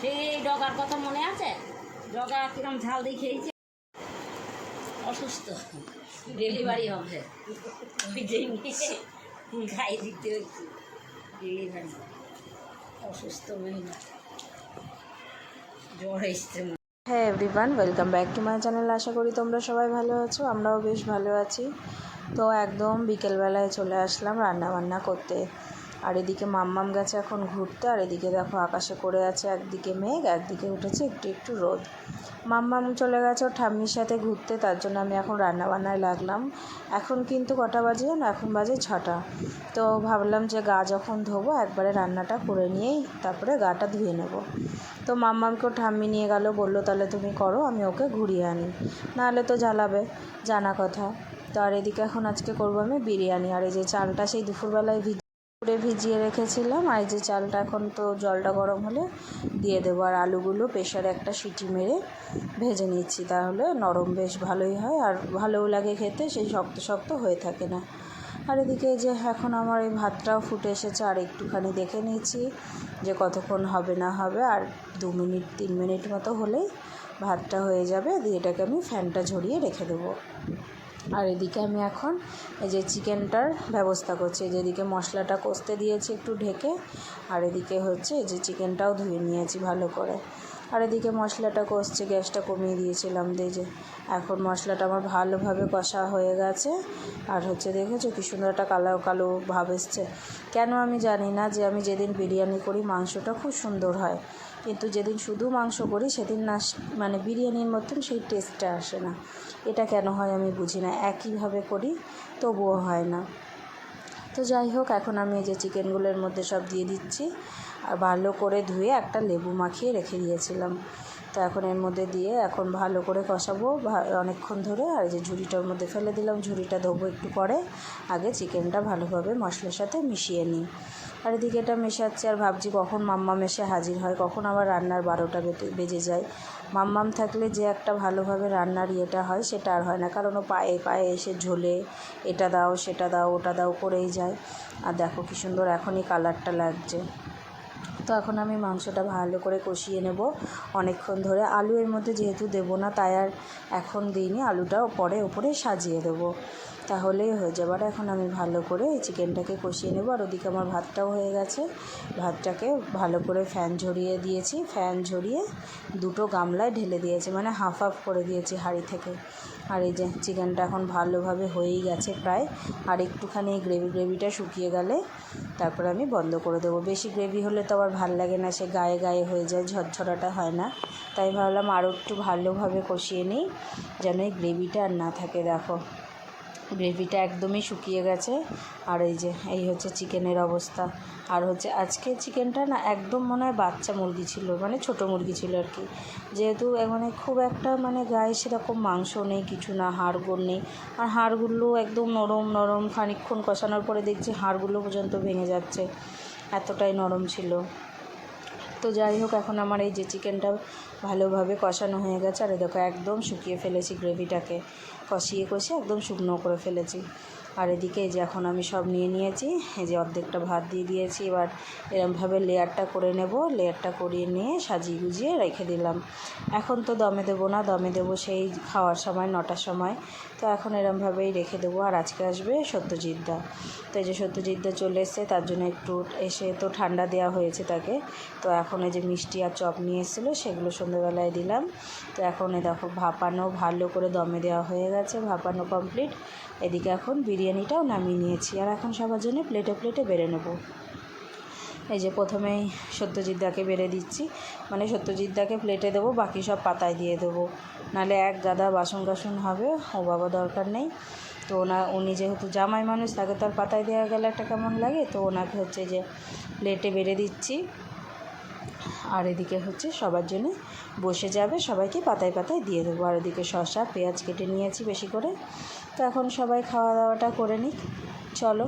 সেই ডগার কথা মনে আছে? ডগা কিরম ঝাল দিয়ে খেয়েছে। অসুস্থ। ডেলিভারি হবে। ওই দিতে ডেলিভারি অসুস্থ মহিলা জ্বর এসছে। হ্যাঁ everyone welcome back to my channel আশা করি তোমরা সবাই ভালো আছো, আমরাও বেশ ভালো আছি। তো একদম বিকেলবেলায় চলে আসলাম রান্না বান্না করতে। আর এদিকে মাম্মাম গেছে এখন ঘুরতে, আর এদিকে দেখো আকাশে করে আছে, একদিকে মেঘ, একদিকে উঠেছে একটু একটু রোদ। মাম্মাম চলে গেছে ওর ঠাম্মির সাথে ঘুরতে, তার জন্য আমি এখন রান্না বান্নায় লাগলাম। এখন কিন্তু কটা বাজে না এখন বাজে ছটা। তো ভাবলাম যে গা যখন ধোবো, একবারে রান্নাটা করে নিয়েই তারপরে গাটা ধুয়ে নেব। তো মাম্মামকে ওর ঠাম্মি নিয়ে গেল, বলল, তাহলে তুমি করো, আমি ওকে ঘুরিয়ে আনি। নাহলে তো জ্বালাবে, জানা কথা। তো আর এদিকে এখন আজকে করব আমি বিরিয়ানি। আর এই যে চালটা সেই দুপুরবেলায় ভিজ পুরে ভিজিয়ে রেখেছিলাম। আর যে চালটা এখন তো জলটা গরম হলে দিয়ে দেবো। আর আলুগুলো প্রেশারে একটা সিটি মেরে ভেজে নিচ্ছি। তাহলে নরম বেশ ভালোই হয়। আর ভালোও লাগে খেতে, সেই শক্ত শক্ত হয়ে থাকে না। আর এদিকে যে এখন আমার এই ভাতটাও ফুটে এসেছে। আর একটুখানি দেখে নিয়েছি যে কতক্ষণ হবে না হবে। আর দু মিনিট, তিন মিনিট মতো হলেই ভাতটা হয়ে যাবে। দিয়ে এটাকে আমি ফ্যানটা ঝরিয়ে রেখে দেবো। আর এদিকে আমি এখন এই যে চিকেনটার ব্যবস্থা করছি। যেদিকে মশলাটা কষতে দিয়েছি একটু ঢেকে, আর এদিকে হচ্ছে এই যে চিকেনটাও ধুয়ে নিয়েছি ভালো করে। আর এদিকে মশলাটা কষছে, গ্যাসটা কমিয়ে দিয়েছিলাম দিয়ে যে। এখন মশলাটা আমার ভালোভাবে কষা হয়ে গেছে। আর হচ্ছে দেখেছ কি সুন্দর একটা কালো কালো ভাব এসছে। কেন আমি জানি না যে আমি যেদিন বিরিয়ানি করি মাংসটা খুব সুন্দর হয়। কিন্তু যেদিন শুধু মাংস করি সেদিন না মানে বিরিয়ানির মতন সেই টেস্টটা আসে না। এটা কেন হয় আমি বুঝি না। একইভাবে করি, তবুও হয় না। তো যাই হোক, এখন আমি এই যে চিকেনগুলোর মধ্যে সব দিয়ে দিচ্ছি। আর ভালো করে ধুয়ে একটা লেবু মাখিয়ে রেখে দিয়েছিলাম। তো এখন এর মধ্যে দিয়ে এখন ভালো করে কষাবো অনেকক্ষণ ধরে। আর যে ঝুড়িটার মধ্যে ফেলে দিলাম, ঝুড়িটা ধোবো একটু পরে। আগে চিকেনটা ভালোভাবে মশলার সাথে মিশিয়ে নিই। আর এদিকে এটা মেশাচ্ছি, আর ভাবছি কখন মাম্মাম এসে হাজির হয়, কখন আবার রান্নার বারোটা বেজে যায়। মাম্মাম থাকলে যে একটা ভালোভাবে রান্নার ইয়েটা হয়, সেটা আর হয় না। কারণ ও পায়ে পায়ে এসে ঝোলে, এটা দাও, সেটা দাও, ওটা দাও, করেই যায়। আর দেখো কী সুন্দর এখনই কালারটা লাগছে। তো এখন আমি মাংসটা ভালো করে কষিয়ে নেব অনেকক্ষণ ধরে। আলু এর মধ্যে যেহেতু দেবো না, তাই আর এখন দিইনি। আলুটা পরে ওপরে সাজিয়ে দেবো। তাহলেই হয়ে যাবে আর এখন আমি ভালো করে এই চিকেনটাকে কষিয়ে নেব। আর ওদিকে আমার ভাতটাও হয়ে গেছে। ভাতটাকে ভালো করে ফ্যান ঝরিয়ে দিয়েছি। ফ্যান ঝরিয়ে দুটো গামলায় ঢেলে দিয়েছি মানে হাফ হাফ করে দিয়েছি হাঁড়ি থেকে। আর এই যে চিকেনটা এখন ভালোভাবে হয়েই গেছে প্রায়। আর একটুখানি গ্রেভি, গ্রেভিটা শুকিয়ে গেলে তারপরে আমি বন্ধ করে দেবো। বেশি গ্রেভি হলে তো আবার ভালো লাগে না, সে গায়ে গায়ে হয়ে যায়, ঝরঝরাটা হয় না। তাই ভাবলাম আরও একটু ভালোভাবে কষিয়ে নিই, যেন এই গ্রেভিটা আর না থাকে, দেখো। গ্রেভিটা একদমই শুকিয়ে গেছে। আর এই যে, এই হচ্ছে চিকেনের অবস্থা। আর হচ্ছে আজকে চিকেনটা না একদম মনে হয় বাচ্চা মুরগি ছিল মানে ছোট মুরগি ছিল আর কি। যেহেতু মানে খুব একটা মানে গায়ে সেরকম মাংস নেই, কিছু না, হাড়গোড় নেই। আর হাড়গুলো একদম নরম নরম খানিকক্ষণ কষানোর পরে দেখছি হাড়গুলো পর্যন্ত ভেঙে যাচ্ছে। এতটাই নরম ছিল। তো যাই হোক, এখন আমার এই যে চিকেনটা ভালোভাবে কষানো হয়ে গেছে। আর দেখো, একদম শুকিয়ে ফেলেছি গ্রেভিটাকে কষিয়ে কষিয়ে একদম শুকনো করে ফেলেছি। আর এদিকে যে এখন আমি সব নিয়ে নিয়েছি, এই যে অর্ধেকটা ভাত দিয়ে দিয়েছি। এবার এরমভাবে লেয়ারটা করে নেব, লেয়ারটা করিয়ে নিয়ে সাজিয়ে গুজিয়ে রেখে দিলাম। এখন তো দমে দেবো না, দমে দেবো সেই খাওয়ার সময়, নটার সময়। তো এখন এরমভাবেই রেখে দেবো, আর আজকে আসবে সত্যজিৎদা তো এই যে সত্যজিৎদা চলে এসছে, তার জন্য একটু এসে তো ঠান্ডা দেওয়া হয়েছে তাকে। তো এখন এই যে মিষ্টি আর চপ নিয়ে এসেছিল, সেগুলো সন্ধ্যেবেলায় দিলাম। তো এখন এই দেখো ভাপানো ভালো করে দমে দেওয়া হয়ে গেছে, ভাপানো কমপ্লিট। এদিকে এখন বিরিয়ানিটাও নামিয়ে নিয়েছি, আর এখন সবার জন্য প্লেটে প্লেটে বেড়ে নেব। এই যে প্রথমেই সত্যজিৎদাকে বেড়ে দিচ্ছি মানে সত্যজিৎদাকে প্লেটে দেবো, বাকি সব পাতায় দিয়ে দেবো। নাহলে এক গাদা বাসন কাসন হবে, ও বাবা দরকার নেই। তো ওনা, উনি যেহেতু জামাই মানুষ, তাকে তো আর পাতায় দেওয়া গেলে একটা কেমন লাগে? তো ওনাকে হচ্ছে যে প্লেটে বেড়ে দিচ্ছি। আর এদিকে হচ্ছে সবার জন্য বসে যাবে, সবাইকে পাতায় পাতায় দিয়ে দেবো। আর এদিকে শসা, পেঁয়াজ কেটে নিয়েছি বেশি করে। তো এখন সবাই খাওয়া দাওয়াটা করে নিক। চলো।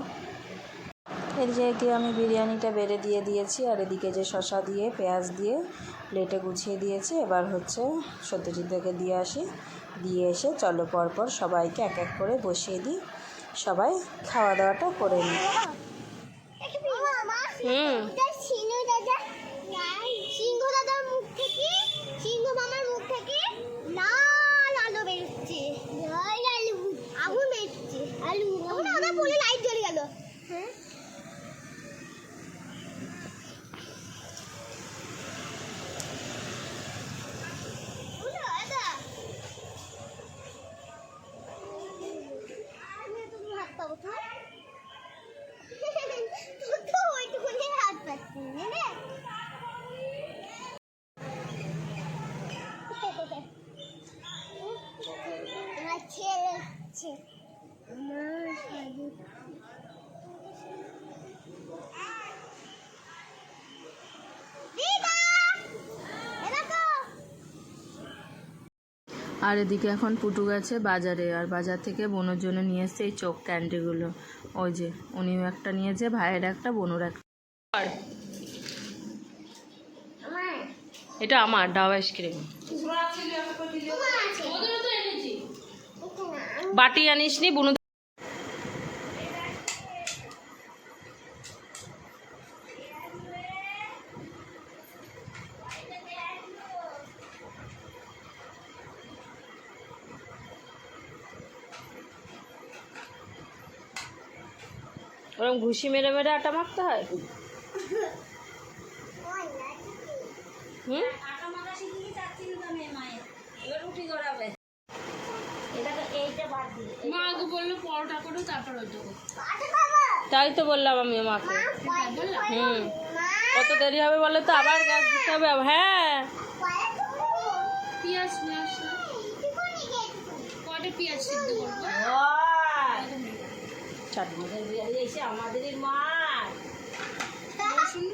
যেহেতু আমি বিরিয়ানিটা বেড়ে দিয়ে দিয়েছি। আর এদিকে যে শসা দিয়ে, পেঁয়াজ দিয়ে প্লেটে গুছিয়ে দিয়েছি, এবার হচ্ছে সত্যজিৎদাকে দিয়ে আসি। দিয়ে এসে চলো পরপর সবাইকে এক এক করে বসিয়ে দিই। সবাই খাওয়া দাওয়াটা করে নিই হুম। Tá botando? আর এদিকে এখন পুটু গেছে বাজারে আর বাজার থেকে বোনের জন্য নিয়ে এসছে এই চোখ ক্যান্ডিগুলো। ওই যে উনিও একটা নিয়েছে ভাইয়ের একটা বোনের একটা। এটা আমার ডাব আইসক্রিম। বাটি আনিস নি বুনু ওরকম ঘুষি মেরে মেরে আটা মাখতে হয়? হুম? মা আগে বলল পরোটা করো তারপর তাই তো বললাম আমি মাকে। হুম। কত দেরি হবে বলে তো? আবার গ্যাস দিতে হবে? হ্যাঁ। পেঁয়াজ পেঁয়াজ সিদ্ধ করব? চাটনি। এসে আমাদেরই মার রসুন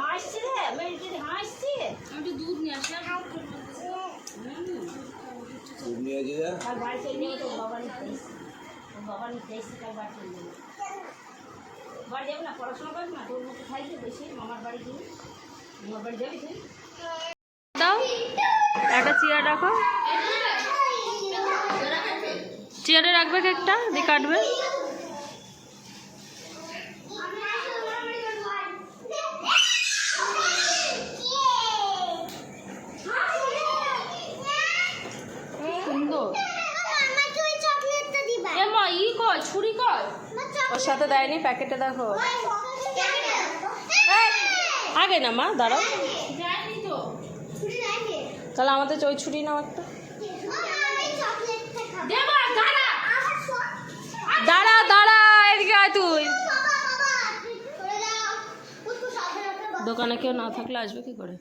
হাসছে রে মেয়েটি হাসছে। আমি একটু দুধ নিয়ে আসলাম আর বাড়ি চলে যাবে তো বাবা নিতে তোর বাবা নিতে এসছে তার বাড়ি চলে বাড়ি যাবে না পড়াশোনা করবে না তোর মতো থাকবে বেশি মামার বাড়ি গিয়ে। মামার বাড়ি যাবি তুই? রাখো। চেয়ারে রাখবে কেকটা? দিয়ে কাটবে? ছুরি কয় ওর সাথে দেয়নি প্যাকেটে দেখো। আগে না মা দাঁড়াও। তো। তাহলে আমাদের ওই ছুটি নাও একটা। দাঁড়া। দাঁড়া এদিকে আয় তুই। দোকানে কেউ না থাকলে আসবে কি করে?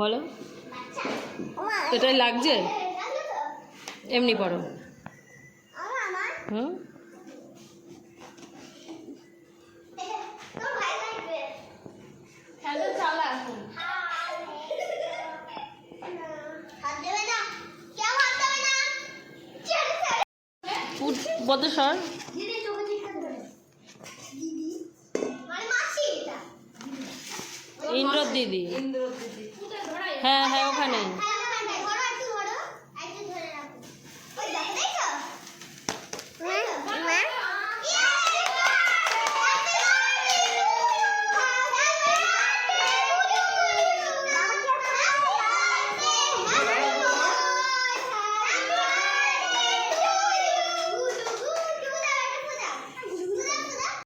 বলো। এটাই লাগছে? এমনি পড়ো। হুম হ্যালো চালা এখন সর। ইন্দ্র দিদি। হ্যাঁ হ্যাঁ ওখানে